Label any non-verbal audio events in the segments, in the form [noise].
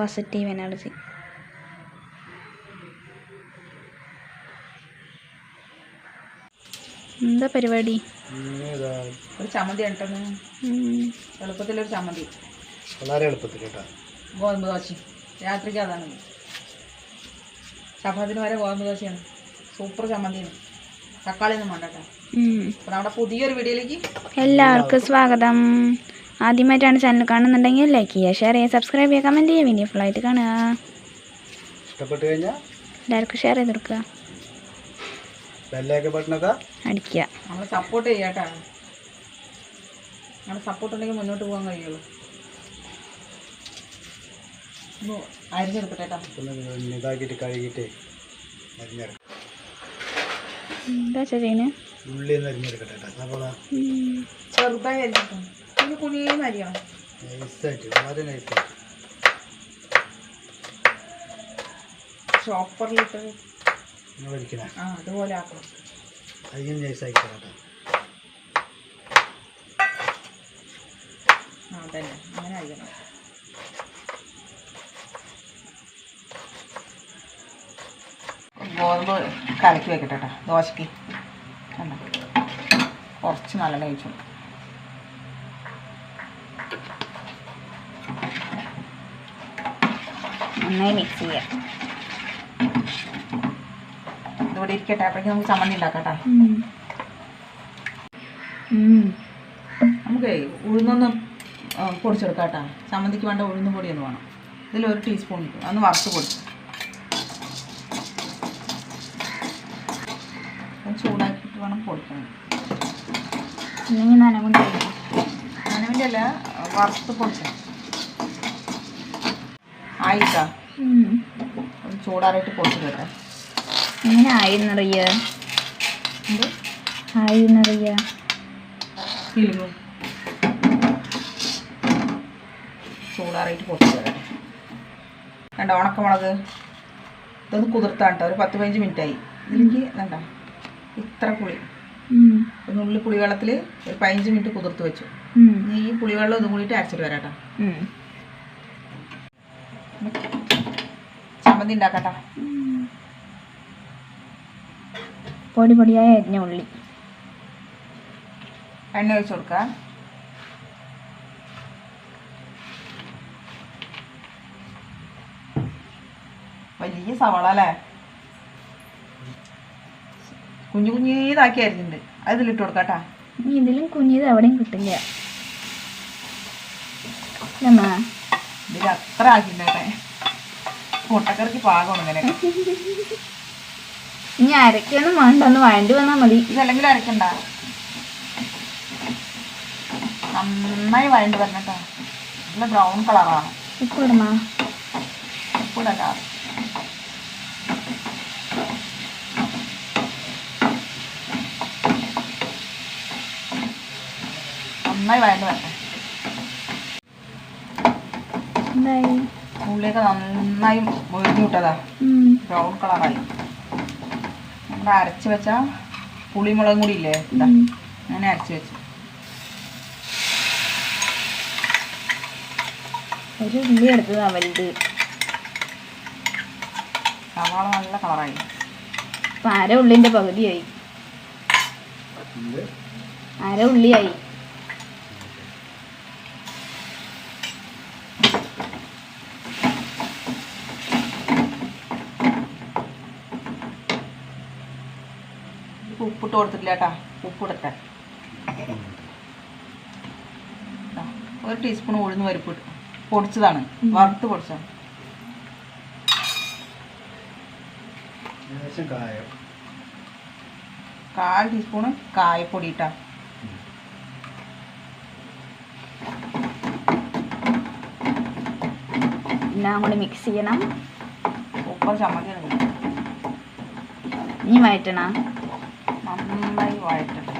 Positive energy എന്താ പരിപാടി? ഒരു ചമ്മന്തി ഉണ്ടെന്ന് ഉം. എളുപ്പത്തിലൊരു ചമ്മന്തി. വളരെ എളുപ്പത്തിൽ കേട്ടോ. ഗോതമ്പ് ദോശ. രാത്രിക്ക് അതാണ്. ചപ്പാത്തിന് വരെ ഗോതമ്പ് ദോശയാണ്. സൂപ്പർ ചമ്മന്തിയാണ്. തക്കാളി ഒന്നും വേണ്ട കേട്ടോ. നമ്മുടെ പുതിയൊരു വീഡിയോയിലേക്ക് എല്ലാവർക്കും സ്വാഗതം. ആദ്യമായിട്ടാണ് ചാനൽ കാണുന്നുണ്ടെങ്കിൽ ലൈക്ക് ചെയ്യുക ഷെയർ ചെയ്യുക സബ്സ്ക്രൈബ് ചെയ്യുക കമന്റ് ചെയ്യുക വീഡിയോ ഫുള്ളായിട്ട് കാണുക. ഇഷ്ടപ്പെട്ട് കഴിഞ്ഞാൽ എല്ലാവർക്കും ഷെയർ ചെയ്ത് കൊടുക്കുക. അടിക്കുക. നമ്മൾ സപ്പോർട്ട് ചെയ്യാട്ടാ. നമ്മുടെ സപ്പോർട്ട് ഉണ്ടെങ്കിൽ മുന്നോട്ട് പോകാൻ കഴിയുള്ളൂ. എന്താ ചെയ്യുന്നത് കേട്ടോ ചെറുതായി അരിഞ്ഞിട്ടുണ്ട് പിന്നെ കുഞ്ഞിന്ന് അരിയണം ചോപ്പറിലിട്ട് ആ അതുപോലെ ആക്കണം. ആ തന്നെ അങ്ങനെ അരിയണം. ഗോതമ്പ് കലക്കി വെക്കട്ടെ കേട്ടോ ദോശക്ക്. കണ്ടോ? കുറച്ച് നല്ല ഒഴിച്ചു നന്നായി മിക്സ് ചെയ്യാം. ഇതിവിടെ ഇരിക്കട്ടെ. അപ്പോഴേക്കും നമുക്ക് ചമ്മന്തി ഉണ്ടാക്കട്ടെ. കേട്ടോ നമുക്ക് ഉഴുന്നൊന്ന് പൊടിച്ചെടുക്കാം കേട്ടോ ചമ്മന്തിക്ക് വേണ്ട ഉഴുന്ന് പൊടി ഒന്ന് വേണം. ഇതിൽ ഒരു ടീസ്പൂൺ ഒന്ന് വറുത്ത് അത് ചൂടാക്കിയിട്ട് വേണം പൊടിക്കണം. നനവിന്റെ നനവിന്റെ അല്ല വറുത്ത് പൊടിക്കണം. ആയിട്ടാ. ചൂടാറിയിട്ട് പൊട്ടി കേട്ടോ. എങ്ങനെ ആയിരുന്നറിയ ആയിരുന്നറിയ ചൂടാറിയിട്ട് പൊടിച്ചു തരാം കണ്ട ഉണക്കമുളക്? ഇതൊന്ന് കുതിർത്താൻ കേട്ടോ. ഒരു പത്ത് പതിനഞ്ച് മിനിറ്റായി. ഇതിലേക്ക് വേണ്ട ഇത്ര പുളി. ഉള്ളി പുളിവെള്ളത്തിൽ ഒരു പതിനഞ്ച് മിനിറ്റ് കുതിർത്ത് വെച്ചു. ഈ പുളിവെള്ളം ഒന്നും കൂടിയിട്ട് അരച്ചിട്ട് വരാട്ടോ കേട്ടോ. ചമ്മന്തി ഉണ്ടാക്കട്ടെ. പൊടി പൊടിയായ അരിഞ്ഞ ഉള്ളി. എണ്ണ ഒഴിച്ചു കൊടുക്കുക വലിയ സവാള അല്ലേ? കുഞ്ഞു കുഞ്ഞീതാക്കി അരിഞ്ഞിട്ടുണ്ട്. അത് ഇതിലിട്ട് കൊടുക്കാം കേട്ടാ ഇതിലും കുഞ്ഞിത് എവിടെയും കിട്ടില്ല. ഇതിൽ അത്ര ആക്കിണ്ടേ മുട്ടക്കറിക്ക് പാകമാണ് ഇങ്ങനെ ഇനി അരക്കൊന്നും വേണ്ട ഒന്ന് വഴണ്ടി വന്നാൽ മതി. ഇതല്ലെങ്കിൽ അരക്കണ്ട. നന്നായി വഴണ്ടി വരണം കേട്ടോ. നല്ല ബ്രൗൺ കളറാണ് ഉപ്പ് ഇടണ ഉപ്പിടല്ല നന്നായി വഴണ്ടി വരട്ടെ എന്തായി? ഉള്ളിയൊക്കെ നന്നായി മൊഴിഞ്ഞു വിട്ടതാ ബ്രൗൺ കളറായി. നമ്മുടെ അരച്ച് വെച്ച പുളിമുളകും കൂടി ഇല്ലേ? ഇതാ. അങ്ങനെ അരച്ച് വെച്ചു. ഒരു ഉള്ളി എടുത്തതാ വലുത്. സവാള നല്ല കളറായി. ഇപ്പൊ അര ഉള്ളിന്റെ പകുതിയായി. അര ഉള്ളിയായി. ഇപ്പൊ ഉപ്പിട്ട് കൊടുത്തിട്ടില്ല കേട്ടാ. ഉപ്പിടട്ടെ ഒരു ടീസ്പൂൺ ഉഴുന്ന് പരിപ്പ് ഇട്ടു. പൊടിച്ചതാണ്. വറുത്ത് പൊടിച്ചതാണ് കാൽ ടീസ്പൂണ് കായപ്പൊടി ഇട്ടാ. എല്ലാം കൂടി മിക്സ് ചെയ്യണം. സൂപ്പർ ചമ്മന്തി ഇനി വഴറ്റണ. നന്നായി വഴറ്റട്ടെ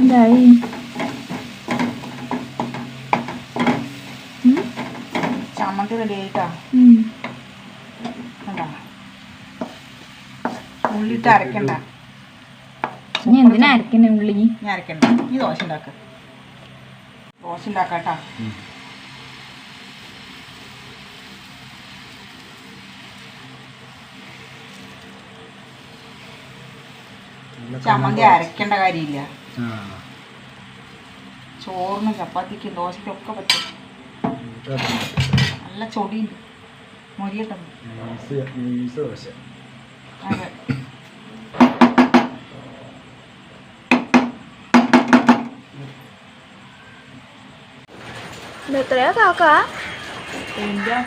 എന്തായി? ചമ്മന്തി റെഡി ആയിട്ടാ? ഉള്ളിട്ട് അരക്കണ്ട. ഇനി എന്തിനാ അരക്കുന്ന ഉള്ളി? ഞാൻ അരക്കണ്ട. ഈ ദോശ ഉണ്ടാക്ക. ദോശ ഉണ്ടാക്കാട്ടാ. ചമ്മന്തി അരക്കേണ്ട കാര്യമില്ല. ആ. ചോറിനും ചപ്പാത്തിക്കും ദോശയ്ക്കും ഒക്കെ പറ്റും. നല്ല ചൊടിയുണ്ട്. മൊരിയട്ടെ അതെ. ഇത് എത്രയാ കാക്ക? എന്താ?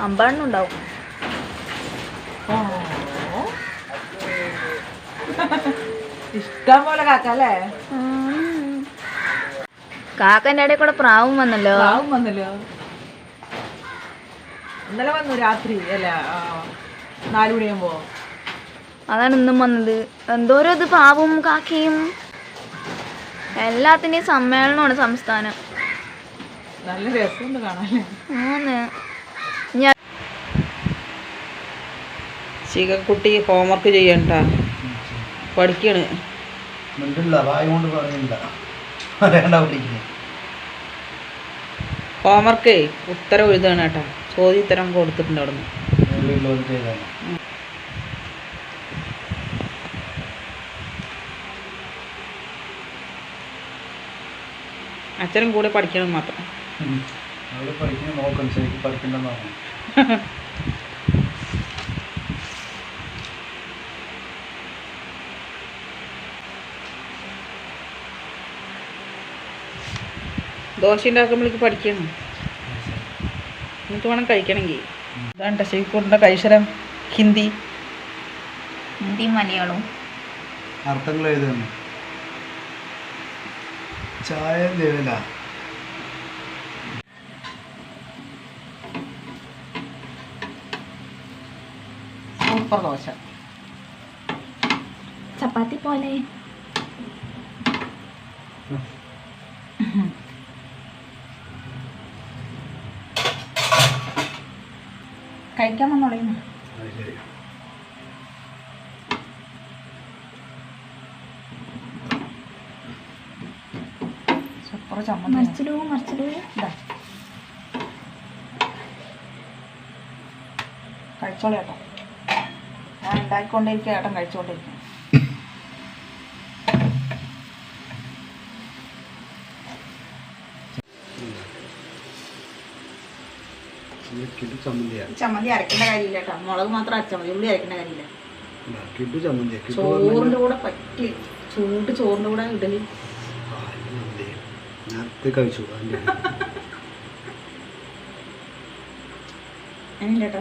ഉണ്ടാവും. ഇഷ്ടം പോലെ കാക്ക അല്ലേ? കാക്കന്റെ ഇടയിൽ കൂടെ പ്രാവും വന്നല്ലോ. പ്രാവും വന്നല്ലോ. ഇന്നലെ വന്നു രാത്രി അല്ല? നാലു മണിയാകുമ്പോ അതാണ് ഇന്നും വന്നത്. എന്തോരോ ഇത് പാവും കാക്കയും. എല്ലാത്തിന്റെയും സമ്മേളനമാണ് സംസ്ഥാനം. നല്ല രസമുണ്ട് കാണാല്ലേ ആന്ന് ഞാൻ ശിഖക്കുട്ടി ഹോംവർക്ക് ചെയ്യണ്ട? പഠിക്കണ്. ഹോംവർക്ക് ഉത്തരം എഴുതാണ് കേട്ടാ. ചോദ്യോത്തരം കൊടുത്തിട്ടുണ്ട് അവിടെ നിന്ന് അച്ഛനും കൂടെ പഠിക്കണം മാത്രം. പഠിക്കണം നോക്കണം ശരിക്കും പഠിക്കണ്ടെന്നാണ് [laughs] ദോശ ഉണ്ടാക്കുമ്പോഴേക്ക് പഠിക്കണം. എന്നിട്ട് വേണം കഴിക്കണമെങ്കിൽ. ഇതാണ് ശരിക്കൂറിന്റെ കൈശരം ഹിന്ദി. ഹിന്ദി മലയാളം. അർത്ഥങ്ങൾ എഴുതുന്നു ചായ ദേവല. സൂപ്പർ ദോശ. ചപ്പാത്തി പോലെ. കഴിക്കാൻ വന്നോളൂ സൂപ്പർ ചമ്മന്തി. മറിച്ചിടൂ മറിച്ചിടൂ ഇതാ. കഴിച്ചോളൂ ഏട്ടാ. ഞാൻ ഉണ്ടാക്കിക്കൊണ്ടിരിക്കുക ഏട്ടൻ കഴിച്ചോണ്ടിരിക്കും കിട്ടു ചമ്മന്തിയാണ് ചമ്മന്തി അരക്കേണ്ട കാര്യമില്ല കേട്ടോ. മുളക് മാത്രം അരച്ചാൽ മതി. ഉള്ളി അരക്കേണ്ട കാര്യമില്ല. കിട്ടു ചമ്മന്തി ചോറിന്റെ കൂടെ പറ്റി ചൂട് ചോറിന്റെ കൂടെ ഇഡലി നേരത്തെ കഴിച്ചു ചേട്ടാ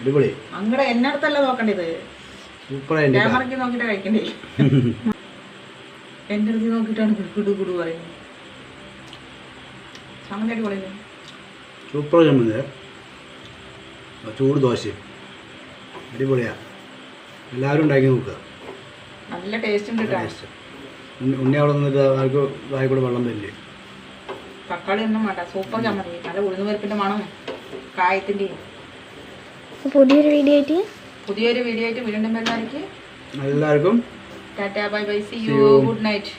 അടിപൊളി. അങ്ങടെ എന്നെ അടുത്തല്ല നോക്കേണ്ടത് സൂപ്പറായിട്ട് നോക്കിയിട്ട് കഴിക്കണ്ടേ. [laughs] എന്റെ അടുത്ത് നോക്കിട്ടാണ് കുടു കുടു പറയുന്നത്. ചമ്മന്തി അടിപൊളിയല്ലേ? സൂപ്പർ ചമ്മന്തി ചൂട് ദോശയും. അടിപൊളിയാ. എല്ലാവരും ഉണ്ടാക്കി നോക്കുക നല്ല ടേസ്റ്റ് ഉണ്ട് ടേസ്റ്റ് ഉണ്ണി അവിടെ നിന്നിട്ട് ആർക്ക് വായി കൂടെ വെള്ളം തരില്ലേ തക്കാളി ഒന്നും വേണ്ട. സൂപ്പർ ചമ്മന്തി നല്ല ഉഴുന്ന് പരിപ്പിന്റെ മണം കായത്തിന്റെയും പുതിയൊരു വീഡിയോ ആയിട്ട് പുതിയൊരു വീഡിയോ ആയിട്ട് വീണ്ടും വരുന്നതായിരിക്കും. എല്ലാവർക്കും tata bye bye see you good night